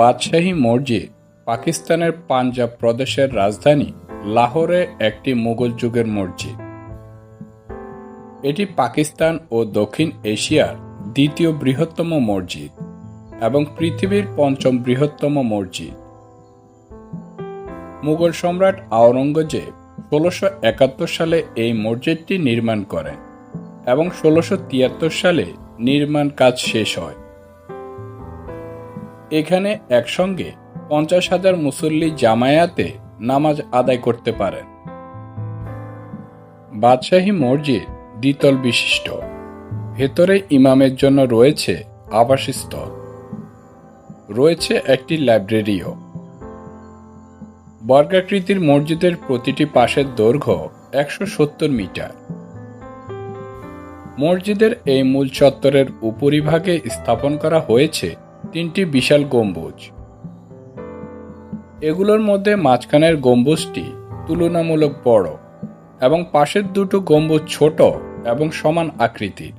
বাদশাহী মসজিদ পাকিস্তানের পাঞ্জাব প্রদেশের রাজধানী লাহোরে একটি মুঘল যুগের মসজিদ। এটি পাকিস্তান ও দক্ষিণ এশিয়ার দ্বিতীয় বৃহত্তম মসজিদ এবং পৃথিবীর পঞ্চম বৃহত্তম মসজিদ। মুঘল সম্রাট আওরঙ্গজেব ষোলোশো একাত্তর সালে এই মসজিদটি নির্মাণ করেন এবং ষোলোশো তিয়াত্তর সালে নির্মাণ কাজ শেষ হয়। এখানে একসঙ্গে পঞ্চাশ হাজার মুসল্লি জামায়াতে নামাজ আদায় করতে পারেন। বাদশাহী মসজিদ দ্বিতল বিশিষ্ট। ভেতরে ইমামের জন্য রয়েছে আবাসস্থল। রয়েছে একটি লাইব্রেরিও। বর্গাকৃতির মসজিদের প্রতিটি পাশের দৈর্ঘ্য একশো সত্তর মিটার। মসজিদের এই মূল চত্বরের উপরিভাগে স্থাপন করা হয়েছে তিনটি বিশাল গম্বুজ। এগুলোর মধ্যে মাঝখানের গম্বুজটি তুলনামূলক বড় এবং পাশের দুটো গম্বুজ ছোট এবং সমান আকৃতির।